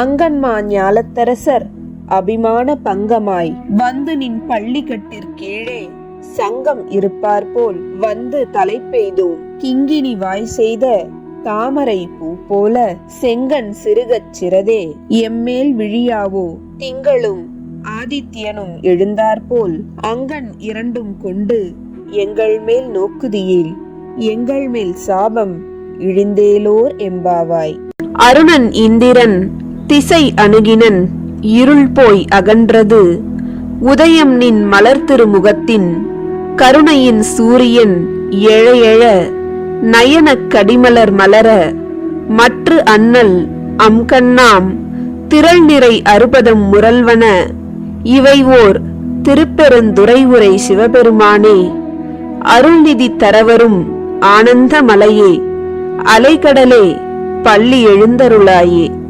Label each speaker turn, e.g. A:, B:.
A: அங்கன்மா ஞாலத்தரசர் அபிமான பங்கமாய் வந்து நின் பள்ளிக்கட்டிற்கீழே சங்கம் இருப்பார் போல் வந்து தலை பெய்தோம். கிங்கினி வாய் செய்த தாமரை பூ போல செங்கன் சிறுகச் சிறதே எம்மேல் விழியாவோ? திங்களும் ஆதித்யனும் எழுந்தாற்போல் அங்கன் இரண்டும் கொண்டு எங்கள் மேல் நோக்குதியில் எங்கள் மேல் சாபம் இழிந்தேலோர் எம்பாவாய். அருணன் இந்திரன் திசை அணுகினன் இருள் போய் அகன்றது. உதயம் நின் மலர் திருமுகத்தின் கருணையின் சூரியன் எழையெழ நயனக் கடிமலர் மலர மற்று அண்ணல் அம்கண்ணாம் திரள் நிறை அறுபதம் முரல்வன இவை ஓர் திருப்பெருந்துரை உரை சிவபெருமானே. அருள்நிதி தரவரும் ஆனந்த மலையே அலைக்கடலே பள்ளி எழுந்தருளாயே.